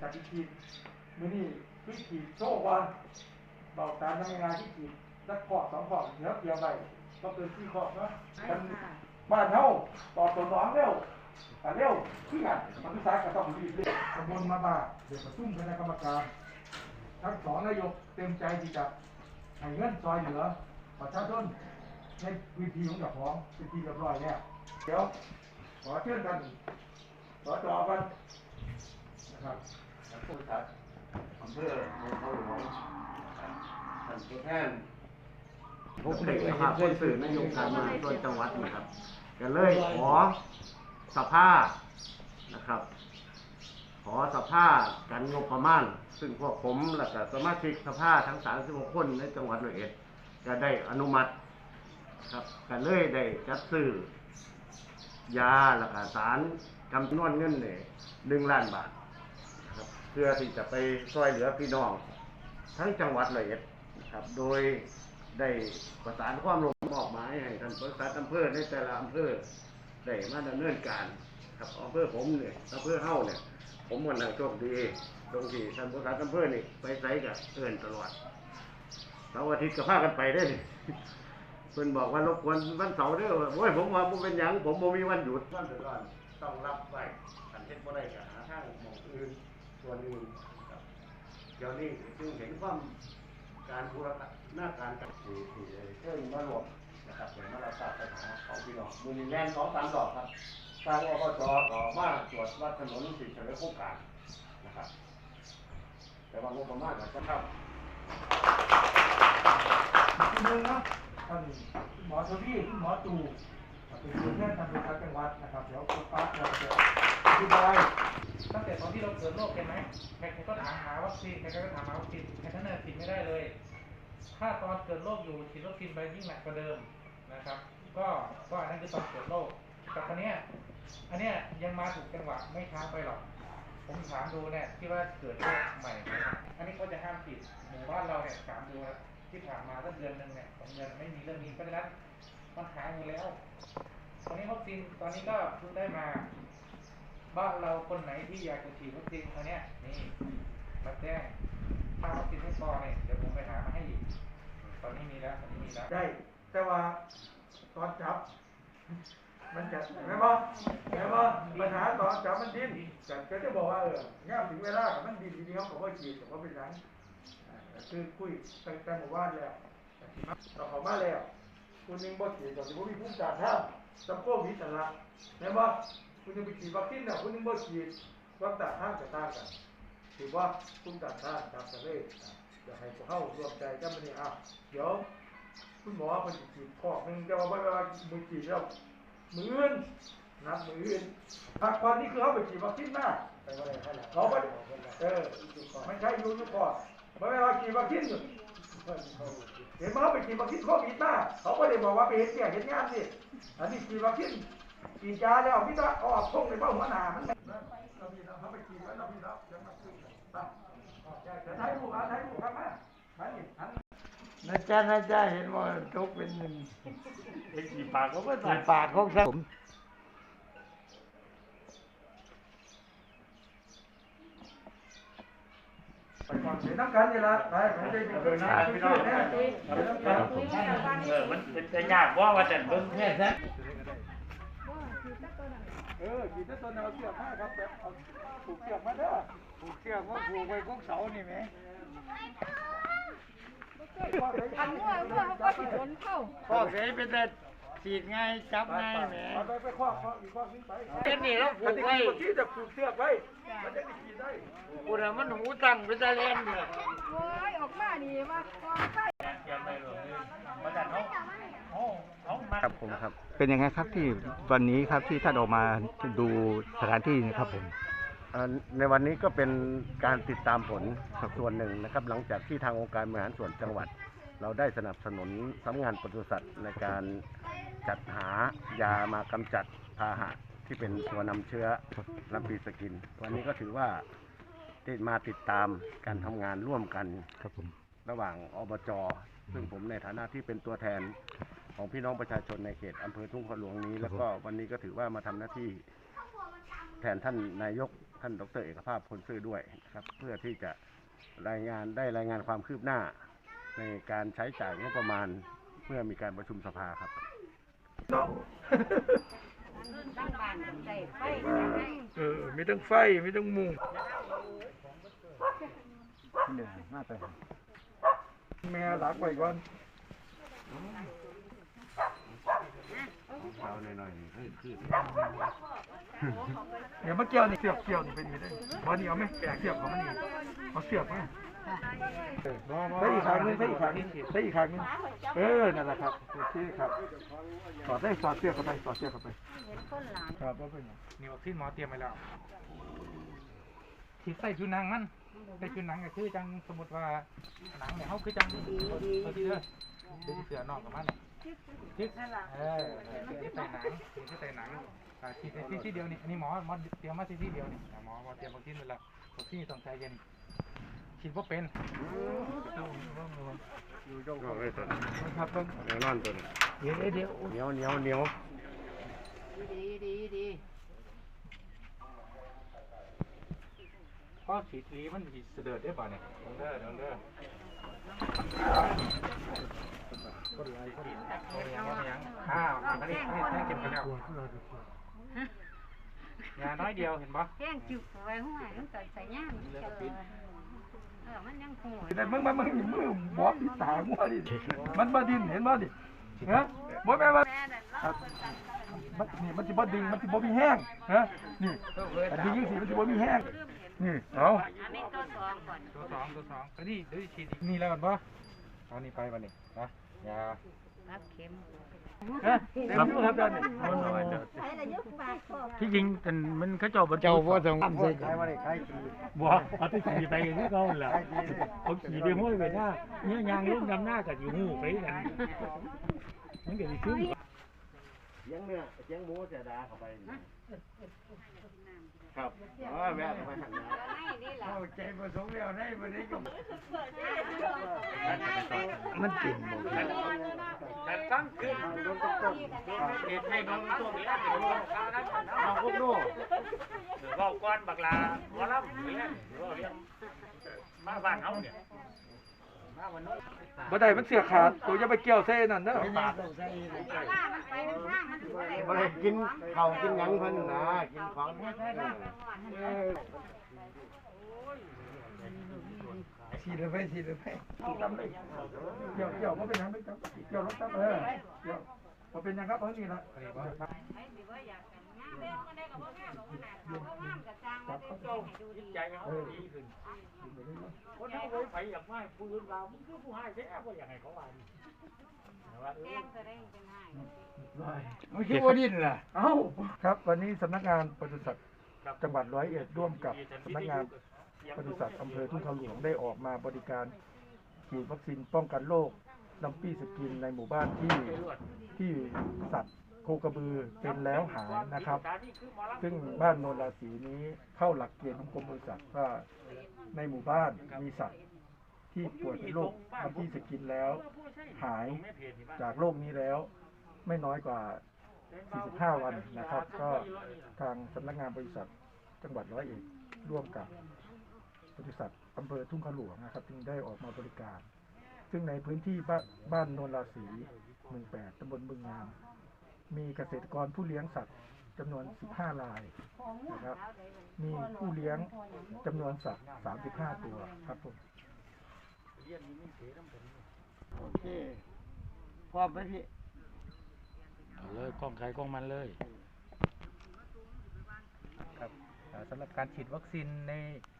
จากที่ขีดมือนี่ที่ขีดโซ่ก่อนบอกตามทำงานที่ขีดสักขอบสองขอบเหนือเพียงไปก็เป็นที่ขอบเนาะกันบ้านเท่าต่อตัวน้องเร็วแต่เร็วขึ้นกันมันที่สายก็ต้องรีบเร่งขบวนมาบ้าเดี๋ยวประชุมคณะกรรมการทั้งสองนายกเต็มใจที่จะให้เงินซอยเหลือประชาชนในพื้นที่ของเจ้าของเป็นที่เรียบร้อยเนี่ยเดี๋ยวขอเชิญกันสอจอกันนะครับ ผู้ชัดอำเภอเมืองเขาหลวงท่านผู้แทนพวกเด็กนะครับเพื่อนสื่อนโยบายมาส่วนจังหวัดนะครับก็เลยขอสภานะครับ ขอสภากันงบประมาณ ซึ่งพวกผมและก็สมาชิกสภาทั้ง 36 คนในจังหวัดร้อยเอ็ดก็ได้อนุมัติครับก็เลยได้จัดซื้อยาและก็สารจำนวนเงินเนี่ยหนึ่งล้านบาท เพื่อที่จะไปช่วยเหลือพี่น้อง ทั้งจังหวัดร้อยนะครับ โดยได้ประสานความลงมมอบหมายให้ท่านประสานอำเภอในแต่ละอำเภอได้มาดำเนินการครับอำเภอผมเนี่ยอำเภอเฮ้าเนี่ย ผมวันนั้นโชคดีตรงที่ท่านประสานอำเภอนี่ไปไสกับเอินตลอดเสาร์อาทิตย์ก็พากันไปได้เพิ่นบอกว่ารบกวนวันเสาร์เด้อโอ้ยผมว่าบ่เป็นหยังผมบ่มีวันหยุดวันเดือนร้อนต้องรับไว้คันเฮ็ดบ่ได้ก็หาทางมองอื่น ส่วนอื่นครับเดี๋ยวนี้จึงเห็นความการบูรณาการกับที่ที่เพิ่งมารวมนะครับเห็นมารับทราบปัญหาของพี่น้องมูลนิธิแรงสองสามดอกครับทางอบจก็มาตรวจวัดถนนสิเฉลิมโครงการนะครับ แต่ว่างบประมาณก็จะเข้าคุณนึงนะท่านหมอทวีคุณหมอตู่ เป็นผู้แทนทางการจังหวัดนะครับ เดี๋ยวคุณป้าจะอธิบายตั้งแต่ตอนที่เราเกิดโรคใช่ไหมใครๆก็ถามหาวัคซีนใครก็ถามหาวัคซีนใครท่านน่ะฉีดไม่ได้เลย ถ้าตอนเกิดโรคอยู่ฉีดวัคซีนไปยิ่งหนักกว่าเดิมนะครับ ก็ก็อันนั้นคือตอนเกิดโรคแต่ตอนเนี้ยอันเนี้ยยังมาถูกจังหวะไม่ช้าไปหรอก ผมถามดูเนี่ยที่ว่าเกิดโรคใหม่นะครับอันนี้เขาจะห้ามฉีดหมู่บ้านเราเนี่ยถามดูนะที่ผ่านมาตั้งเดือนหนึ่งเนี่ยสองเดือนไม่มีเรื่องนี้เพราะฉะนั้น มันหายหมดแล้ว ตอนนี้วัคซีนตอนนี้ก็เพิ่งได้มา บ้านเราคนไหนที่อยากจะฉีดวัคซีนตัวเนี้นี่มาแจ้งถ้าวัคซีนไม่พอเนี่ยเดี๋ยวผมไปหามาให้อีกตอนนี้มีแล้วตอนนี้มีแล้วได้ แต่ว่าตอนจับ มันจะเห็นไหมบ่เห็นไหมบ่ปัญหาตอนจับมันดิ้นแต่ก็จะบอกว่าเออย่ามถึงเวลามันดิ้นทีเดียวเขาก็ฉีดแต่ว่าเป็นหลังอ่าก็คือคุยตั้งแต่หมู่บ้านแล้วเราเขามาแล้ว คุณยังบ่ฉีดแต่ว่ามีภูมิต้านทานจำโควิดนั่นละเห็นบ่คุณยังไปฉีดวัคซีนน่ะคุณยังบ่ฉีดวัคซีนต้านกับต้านกันถือว่าภูมิต้านทานตามทะเลอะจะให้พวกเขาร่วมใจกันมานี่อะเดี๋ยวคุณหมอเป็นฉีดข้อหนึ่งแต่ว่าไม่ว่ามือฉีดแล้วมืออื่นนับมืออื่นพักวันนี้คือเขาไปฉีดวัคซีนมาเขาไม่เออไม่ใช่อยูอยูก่อนไม่ไม่ว่าฉีดวัคซีนอยู่ เห็นมาไปฉีดวัคซีนโควิดมาเขาไม่ได้บอกว่าไปเห็นเนี่ยเห็นงานสิอันนี้ฉีดวัคซีนฉีดยาแล้วพี่ตาอออกส่งในเบ้าหัวหนามันเราพี่เราเขาไปฉีดแล้วเราพี่เรายังมาซื้อไปแต่ถ่ายรูปอะถ่ายรูปครับมาถ่ายนี่อันนะจ๊ะนะจ๊ะเห็นว่าจกเป็นหนึ่งไอ้กี่ปากเขาก็สี่ปากของผม ไปก่อ นเดี๋ยวน้ำกันนี่ละไปผมจะเดินหน้าพี่น้องเนี่ยเดี๋ยวน้ำกันเออมันเป็นแต่ยากว่าว่าแต่เบิ่งแค่ซะเออขีดต้นเอาเสือกมาครับแบบเอาผูกเสือกมาเด้อผูกเชือกว่าผูกไว้กกเสานี่ไหมอันเมื่อเมื่อเขาก็สิดนเข้าพ่อเคยเป็นแต่ ฉีดง่ายจับง่ายแหมเอาไปไปคว้าคว้าอีกคว้าขึ้นไปเป็นนี่เราผูอันกนี้ไว้คือที่จะผูกเสือกไว้มันจะได้ขีดได้กูน่ะมันหูตั้งเป็นตะเลนเนี่ยโอ้ยออกมานี่ว่ากองไส้ครับผมครับ เป็นยังไงครับที่วันนี้ครับที่ท่านออกมาดูสถานที่นะครับผมเอ่อในวันนี้ก็เป็นการติดตามผลส่วนหนึ่งนะครับ หลังจากที่ทางองค์การบริหารส่วนจังหวัด เราได้สนับสนุนสำนักงานปศุสัตว์ในการ จัดหายามากำจัดพาหะที่เป็นตัวนำเชื้อลำปีสกิน วันนี้ก็ถือว่าที่มาติดตามการทำงานร่วมกัน ครับผมระหว่างอบจ ซึ่งผมในฐานะที่เป็นตัวแทนของพี่น้องประชาชนในเขตอำเภอทุ่งขหลวงนี้ แล้วก็วันนี้ก็ถือว่ามาทำหน้าที่แทนท่านนายกท่านดรเอกภาพพลซื่อด้วยนะครับ เพื่อที่จะรายงานได้รายงานความคืบหน้า ในการใช้จ่ายงบประมาณเมื่อมีการประชุมสภาครับ เออมีทั้งไฟมีทั้งมุงหนึ่งมาไปแม่รักไว้ก่อน เอาหน่อยๆนี่คือคือเดี๋ยวมาเกี่ยวนี่เสียบเกี่ยวนี่เป็นยังไงวันนี้เอาไหมแบกเสียบเขามันนี่เอาเสียบไหมได้อีกครั้งหนึงได้อีกครั้งหนึงได้อีกครั้งหนึงเออนั่นแหละครับโอเคครับสอดได้สอดเสียบเข้าไปสอดเสียบเข้าไปครับว่าเป็นหยังนี่วัคซีนหมอเตรียมไว้แล้วฉีดใส่ผิวหนังมันใส่ผิวหนังก็คือจังสมมติว่าหนังเนี่ยเขาคือจังเอาที่เด้อเดี๋ยวสิเสือนอกกับมัน ทิศเออฉีดใส่หนังฉีดใส่หนังอ่าฉีดในที่ที่เดียวนี่อันนี้หมอหมอเตรียมมาที่ที่เดียวนี่อ่าหมอหมอเตรียมวัคซีนไว้แล้ววัคซีนต้องใจเย็นฉีดว่าเป็นนอกเลยตัวนี้ครับเพิ่งเดี๋ยวนอนตัวเดี๋ยวเดี๋ยวเหนียวเหนียวเหนียวเพราะฉีดทีมันฉีดเสด็จได้ป่ะเนี่ยเด้อเด้อเด้อคน ไรคนไม่ยังไม่ยังอ้าวอันนี้อันนี้แท่งเก็บไปแล้วยาน้อยเดียวเห็นปะแห้งจุกไว้หัวมันก็ใส่ย่างเจอเออมันยังหัวแต่มึงมามึงนี่มือบอกที่ตามัวดิมันมาดินเห็นบ่ดิฮะบ่แม่นว่าแม่นั่นครับมันนี่มันสิบ่ดึงมันสิบ่มีแห้งฮะนี่อันนี้ยิ่งสิมันสิบ่มีแห้ง นี่เอาอันนี้ตัวสองก่อนตัวสองตัวสองก็นี่เดี๋ยวฉีดอีกนี่แล้วกันปะเอานี่ไปวันนี้นะยารับเข็มเต็มอยู่ครับตอนนี้ที่จริงเป็นมันเขาเจ้าเจ้าว่าต้องใครว่าได้ใครกินบ่เอาที่ขี่ไปที่เขาแหละเขาขี่ไปห้วยไปหน้าเนี่ยยางลุ่มดำหน้ากับอยู่หูไปกันมันก็สิขึ้นเสียงเนื้อเสียงหมูจะด่าเข้าไป ครับอ๋อแม่ทำไมหันมานี่แหละเข้าใจประสงค์แล้วได้บ่ได้ก็มันกินหมดแต่ตั้งขึ้นเหตุให้น้องตัวนี้เป็นน้องข้านั้นน้องพวกนู้หรือว่าก้อนบักลาหัวลำเนี่ยหรือว่าเรียกมาบ้านเขาเนี่ยมาวันนู้น บ่ได้มันเสียขาดตัวอย่าไปเกี่ยวเส้นนั่นเด้อล่ามันไปมันข้างมันบ่ได้บ่ได้กินข้าวกินหยังเพิ่นนะกินของฉีดเลยไปฉีดเลยไปจำเลยเกี่ยวเกี่ยวบ่เป็นหยังไม่จำเกี่ยวรถจำเออเกี่ยวบ่เป็นหยังครับเพิ่นนี่ล่ะ จ้าใจให้ดูดีใจเขาดีขึ้นคนเขาไว้ไปอยากไม่ผู้อื่นเรามึงคือผู้ให้แท้ก็อย่างไรเขาว่าว่าแจ้งจะได้เป็นให้มันคิดว่าดินล่ะ เอ้า ครับ วันนี้สำนักงานปศุสัตว์จังหวัดร้อยเอ็ดร่วมกับสำนักงานปศุสัตว์อำเภอทุ่งเขาหลวงได้ออกมาบริการฉีดวัคซีนป้องกันโรคลำปีสกินในหมู่บ้านที่ที่สัตว์ โคกระบือเป็นแล้วหายนะครับ ซึ่งบ้านโนนราศีนี้เข้าหลักเกณฑ์ของกรมปศุสัตว์ว่าในหมู่บ้านมีสัตว์ที่ป่วยเป็นโรคลำปีสกินแล้ว หายจากโรคนี้แล้วไม่น้อยกว่า 45 วันนะครับ ก็ทางสำนักงานบริษัทจังหวัดร้อยเอ็ดร่วมกับบริษัทอำเภอทุ่งขลวงนะครับ จึงได้ออกมาบริการ ซึ่งในพื้นที่บ้านบ้านโนนราศีหมู่แปดตำบลบึงงาม มีเกษตรกรผู้เลี้ยงสัตว์จำนวน 15 รายนะครับ มีผู้เลี้ยงจำนวนสัตว์ 35 ตัวครับผมโอเคพร้อมไหมพี่เลยกล้องใครกล้องมันเลยครับอ่าสำหรับการฉีดวัคซีนใน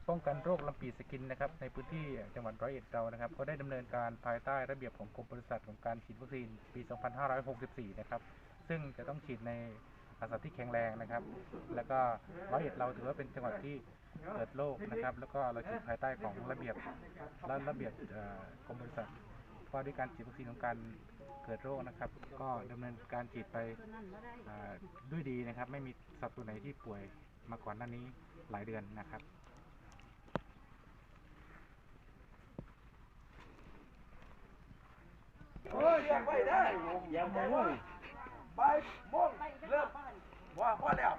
ป้องกันโรคลำปีสกินนะครับในพื้นที่จังหวัดร้อยเอ็ดเรานะครับก็ได้ดำเนินการภายใต้ระเบียบของกรมบริษัทของการฉีดวัคซีนปี 2564 นะครับ ซึ่งจะต้องฉีดในอาสัตว์ที่แข็งแรงนะครับ แล้วก็ร้อยเอ็ดเราถือว่าเป็นจังหวัดที่เกิดโรคนะครับ แล้วก็เราฉีดภายใต้ของระเบียบและระเบียบเอ่อกรมบริษัทว่าด้วยการฉีดวัคซีนของการเกิดโรคนะครับ ก็ดำเนินการฉีดไปอ่าด้วยดีนะครับ ไม่มีสัตว์ตัวไหนที่ป่วยมาก่อนหน้านี้หลายเดือนนะครับโอ้ยเรียกไว้ได้ยังบ่ง่ ไปม่งเริ่มว่าพอแล้ว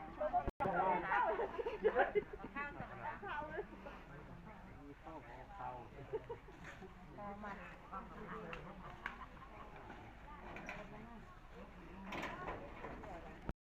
ข้าว